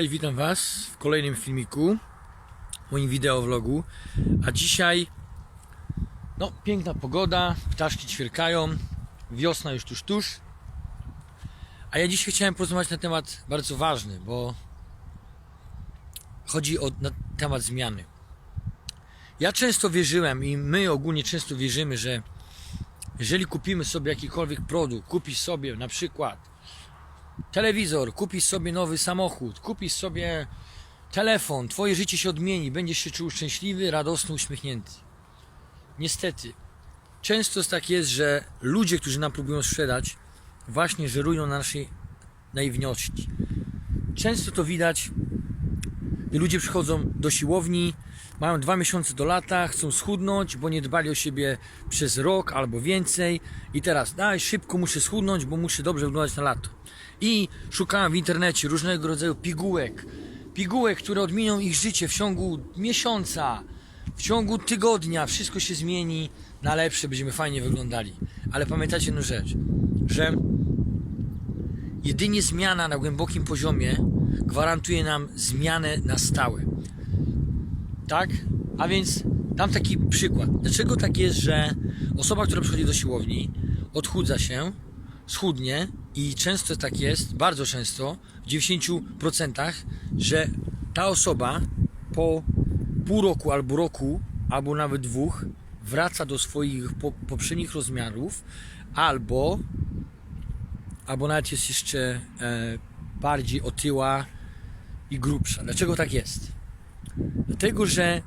Cześć, witam Was w kolejnym filmiku, moim wideovlogu. A dzisiaj, no, piękna pogoda, ptaszki ćwierkają, wiosna już tuż, tuż. A ja dzisiaj chciałem porozmawiać na temat bardzo ważny, bo chodzi o temat zmiany. Ja często wierzyłem i my ogólnie często wierzymy, że jeżeli kupimy sobie jakikolwiek produkt, kupisz sobie na przykład telewizor, kupisz sobie nowy samochód, kupisz sobie telefon, twoje życie się odmieni, będziesz się czuł szczęśliwy, radosny, uśmiechnięty. Niestety, często tak jest, że ludzie, którzy nam próbują sprzedać, właśnie żerują na naszej naiwności. Często to widać, gdy ludzie przychodzą do siłowni, mają dwa miesiące do lata, chcą schudnąć, bo nie dbali o siebie przez rok albo więcej i teraz daj szybko muszę schudnąć, bo muszę dobrze wyglądać na lato. I szukałem w internecie różnego rodzaju pigułek, pigułek, które odmienią ich życie w ciągu miesiąca, w ciągu tygodnia, wszystko się zmieni na lepsze, będziemy fajnie wyglądali. Ale pamiętajcie jedną rzecz, że jedynie zmiana na głębokim poziomie gwarantuje nam zmianę na stałe. Tak? A więc dam taki przykład. Dlaczego tak jest, że osoba, która przychodzi do siłowni, odchudza się, schudnie i często tak jest, bardzo często, w 90%, że ta osoba po pół roku albo roku, albo nawet dwóch, wraca do swoich po, poprzednich rozmiarów, albo albo nawet jest jeszcze e, bardziej otyła i grubsza. Dlaczego tak jest? Dlatego, że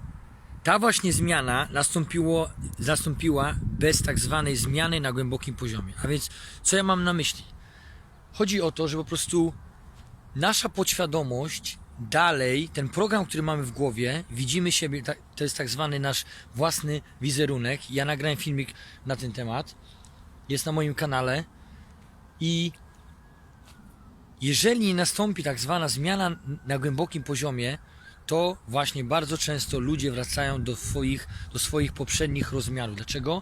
ta właśnie zmiana nastąpiło, nastąpiła bez tak zwanej zmiany na głębokim poziomie. A więc, co ja mam na myśli? Chodzi o to, że po prostu nasza podświadomość dalej, ten program, który mamy w głowie, widzimy siebie, to jest tak zwany nasz własny wizerunek. Ja nagrałem filmik na ten temat, jest na moim kanale i jeżeli nastąpi tak zwana zmiana na głębokim poziomie, to właśnie bardzo często ludzie wracają do swoich, do swoich poprzednich rozmiarów. Dlaczego?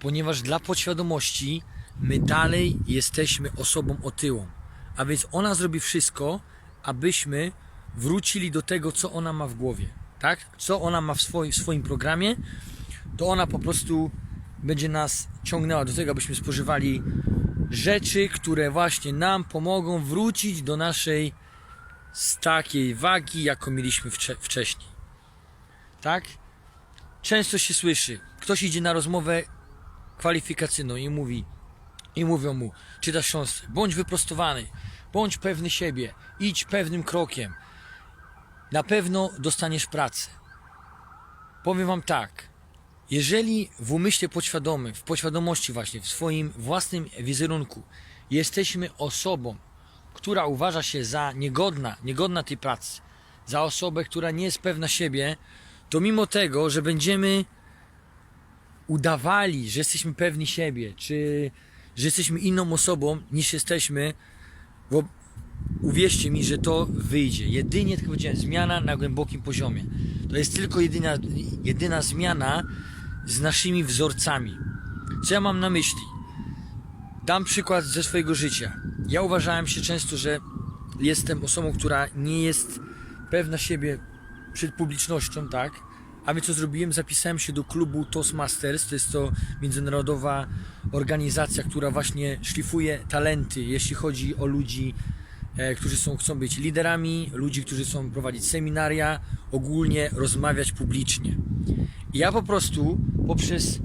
Ponieważ dla podświadomości my dalej jesteśmy osobą otyłą. A więc ona zrobi wszystko, abyśmy wrócili do tego, co ona ma w głowie. Tak? Co ona ma w swoim, w swoim programie, to ona po prostu będzie nas ciągnęła do tego, abyśmy spożywali rzeczy, które właśnie nam pomogą wrócić do naszej z takiej wagi, jaką mieliśmy wcze- wcześniej. Tak? Często się słyszy, ktoś idzie na rozmowę kwalifikacyjną i mówi, i mówią mu, czytasz książkę, bądź wyprostowany, bądź pewny siebie, idź pewnym krokiem. Na pewno dostaniesz pracę. Powiem wam tak, jeżeli w umyśle podświadomym, w podświadomości właśnie, w swoim własnym wizerunku jesteśmy osobą, która uważa się za niegodna, niegodna tej pracy, za osobę, która nie jest pewna siebie, to mimo tego, że będziemy udawali, że jesteśmy pewni siebie, czy że jesteśmy inną osobą niż jesteśmy, bo uwierzcie mi, że to wyjdzie. Jedynie, tak powiedziałem, zmiana na głębokim poziomie. To jest tylko jedyna, jedyna zmiana z naszymi wzorcami. Co ja mam na myśli? Dam przykład ze swojego życia. Ja uważałem się często, że jestem osobą, która nie jest pewna siebie przed publicznością, tak? A więc co zrobiłem? Zapisałem się do klubu Toastmasters. To jest to międzynarodowa organizacja, która właśnie szlifuje talenty, jeśli chodzi o ludzi, e, którzy są, chcą być liderami, ludzi, którzy chcą prowadzić seminaria, ogólnie rozmawiać publicznie. I ja po prostu poprzez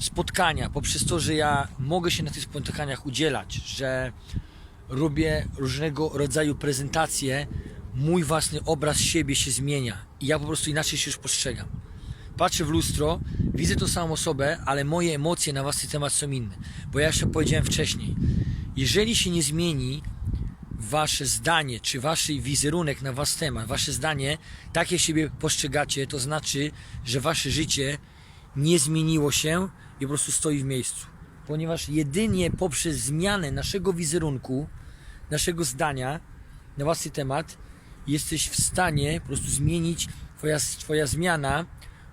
spotkania, poprzez to, że ja mogę się na tych spotkaniach udzielać, że robię różnego rodzaju prezentacje, mój własny obraz siebie się zmienia i ja po prostu inaczej się już postrzegam. Patrzę w lustro, widzę tą samą osobę, ale moje emocje na własny temat są inne. Bo ja jeszcze powiedziałem wcześniej, jeżeli się nie zmieni wasze zdanie, czy wasz wizerunek na was temat, wasze zdanie, tak jak siebie postrzegacie, to znaczy, że wasze życie nie zmieniło się i po prostu stoi w miejscu. Ponieważ jedynie poprzez zmianę naszego wizerunku, naszego zdania na własny temat, jesteś w stanie po prostu zmienić, twoja, twoja zmiana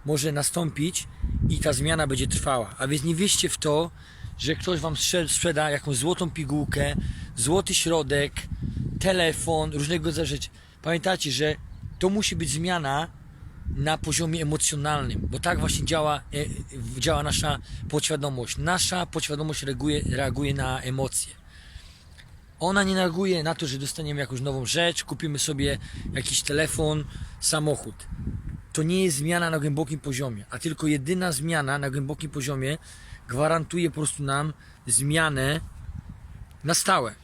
może nastąpić i ta zmiana będzie trwała. A więc nie wierzcie w to, że ktoś wam sprzeda jakąś złotą pigułkę, złoty środek, telefon, różnego rodzaju rzeczy. pamiętajcie, że to musi być zmiana na poziomie emocjonalnym, bo tak właśnie działa, e, działa nasza podświadomość. Nasza podświadomość reaguje, reaguje na emocje. Ona nie reaguje na to, że dostaniemy jakąś nową rzecz, kupimy sobie jakiś telefon, samochód. To nie jest zmiana na głębokim poziomie, a tylko jedyna zmiana na głębokim poziomie gwarantuje po prostu nam zmianę na stałe.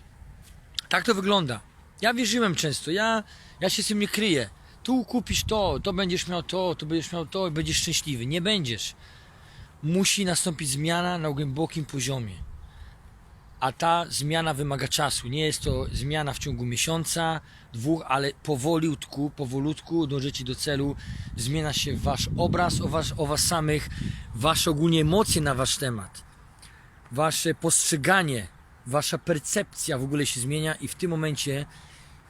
Tak to wygląda. Ja wierzyłem często, ja, ja się z tym nie kryję. Tu kupisz to, to będziesz miał to, to będziesz miał to i będziesz szczęśliwy. Nie będziesz. Musi nastąpić zmiana na głębokim poziomie. A ta zmiana wymaga czasu. Nie jest to zmiana w ciągu miesiąca, dwóch, ale powolutku, powolutku dążycie do celu. Zmienia się wasz obraz o was, o was samych, wasze ogólnie emocje na wasz temat, wasze postrzeganie, wasza percepcja w ogóle się zmienia i w tym momencie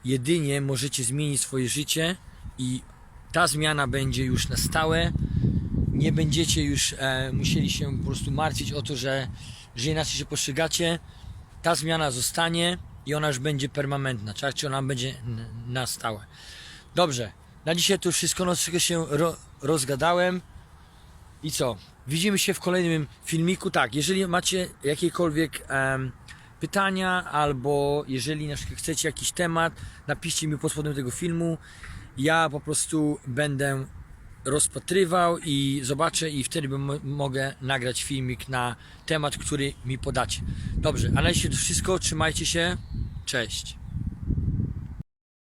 jedynie możecie zmienić swoje życie i ta zmiana będzie już na stałe. Nie będziecie już e, musieli się po prostu martwić o to, że, że inaczej się postrzegacie. Ta zmiana zostanie i ona już będzie permanentna, tak? Czy ona będzie na stałe. Dobrze, na dzisiaj to wszystko, no troszkę się ro, rozgadałem. I co? Widzimy się w kolejnym filmiku. Tak, jeżeli macie jakiekolwiek em, pytania, albo jeżeli na przykład chcecie jakiś temat, napiszcie mi pod spodem tego filmu. Ja po prostu będę rozpatrywał i zobaczę i wtedy mogę nagrać filmik na temat, który mi podacie. Dobrze, a na dzisiaj to wszystko. Trzymajcie się. Cześć.